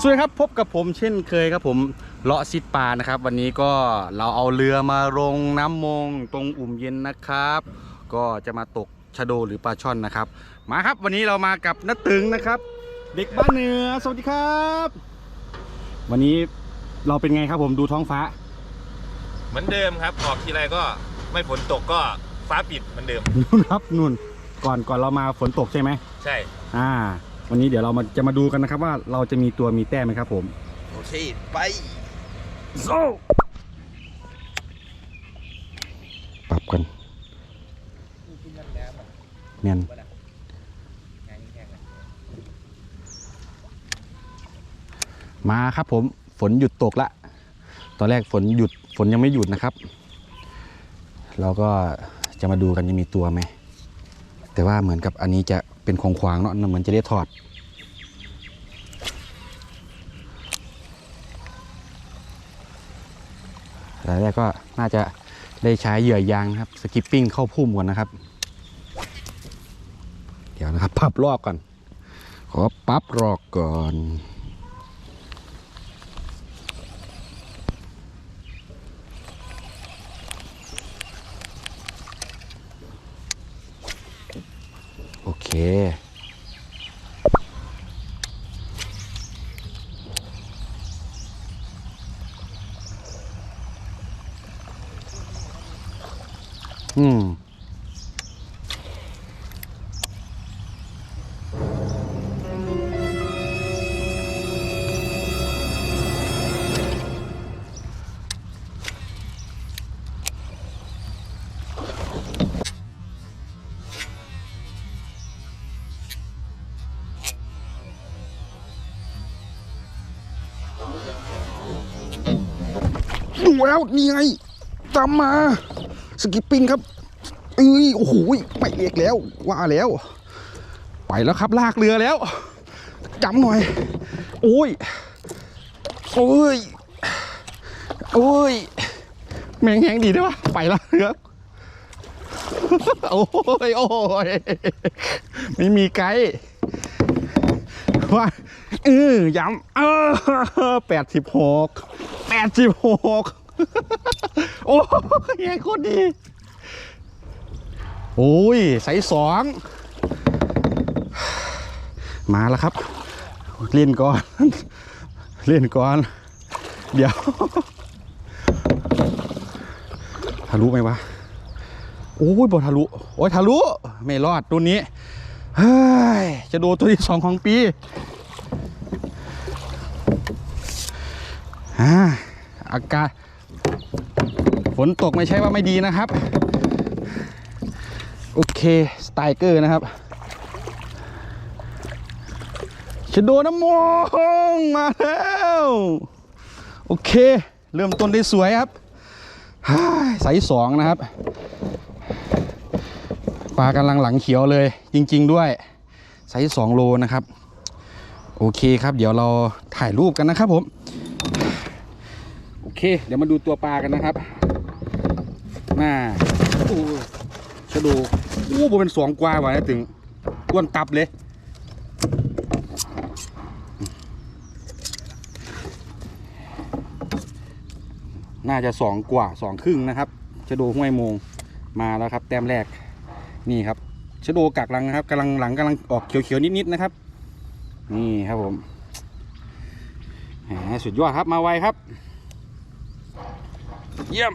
สวัสดีครับพบกับผมเช่นเคยครับผมเลาะซิดปลานะครับ วันนี้ก็เราเอาเรือมาลงน้ำมงตรงอุ่มเย็นนะครับ ก็จะมาตกชะโดหรือปลาช่อนนะครับ มาครับวันนี้เรามากับน้าตึงนะครับ เด็กบ้านเหนือสวัสดีครับ วันนี้เราเป็นไงครับผมดูท้องฟ้า เหมือนเดิมครับออกทีไรก็ไม่ฝนตกก็ฟ้าปิดเหมือนเดิม นู่นครับนู่นก่อนก่อนเรามาฝนตกใช่ไหมใช่ อ่า วันนี้เดี๋ยวเรามาจะมาดูกันนะครับว่าเราจะมีตัวมีแต้มไหมครับผม โอเค ไปโซ่ปรับกันเนียนมาครับผมฝนหยุดตกละ ตอนแรกฝนหยุดฝนยังไม่หยุดนะครับ เราก็จะมาดูกันยังมีตัวไหม แต่ว่าเหมือนกับอันนี้จะเป็นของขวางเนาะเหมือนจะได้ถอด รายแรกก็น่าจะได้ใช้เหยื่อยางนะครับ สกิปปิ้งเข้าพุ่มก่อนนะครับ เดี๋ยวนะครับ พับรอกก่อน ขอปรับรอกก่อน โอ ดูแล้วนี่ไงตามมาสกิปปิ้งครับเอ้ยโอ้โหไปเอกแล้วว่าแล้ว ไปแล้วครับลากเรือแล้วจำหน่อย โอ้ยโอ้ยโอ้ยแมงแหงดีได้วยวะไปแล้วเรือโอ้ยโอ้ยไม่มีไกด์ ว่าเออย้ำเออแปดสิบหกแปดสิบหกโอ้ยโคตรดี โอ้ยใส่สองมาแล้วครับ เล่นก่อน เล่นก่อน เดี๋ยวทะลุไหมวะโอ้ยบอทะลุ โอ้ยทะลุ ไม่รอดตัวนี้เฮ้ย จะดูตัวที่สองของปีอ่าอากาศฝนตกไม่ใช่ว่าไม่ดีนะครับ โอเค สไตเกอร์นะครับชะโดน้ำมองมาแล้ว โอเค เริ่มต้นได้สวยครับฮ่าไซส์สองนะครับปลากำลังหลังเขียวเลย จริง ๆ ด้วย ไซส์สองโลนะครับ โอเคครับ เดี๋ยวเราถ่ายรูปกันนะครับผม โอเค เดี๋ยวมาดูตัวปลากันนะครับน่าโอ้ชะดูโอ้โหเป็นสองกว่าว่ะนะถึงอ้วนตับเลยน่าจะสองกว่าสองครึ่งนะครับชะโดห้วยโมงมาแล้วครับ แต้มแรกนี่ครับ ชโดกักหลังนะครับกำลังหลังกำลังออกเขียวๆนิดๆนะครับ นี่ครับผมแหมสุดยอดครับมาไวครับ เยี่ยม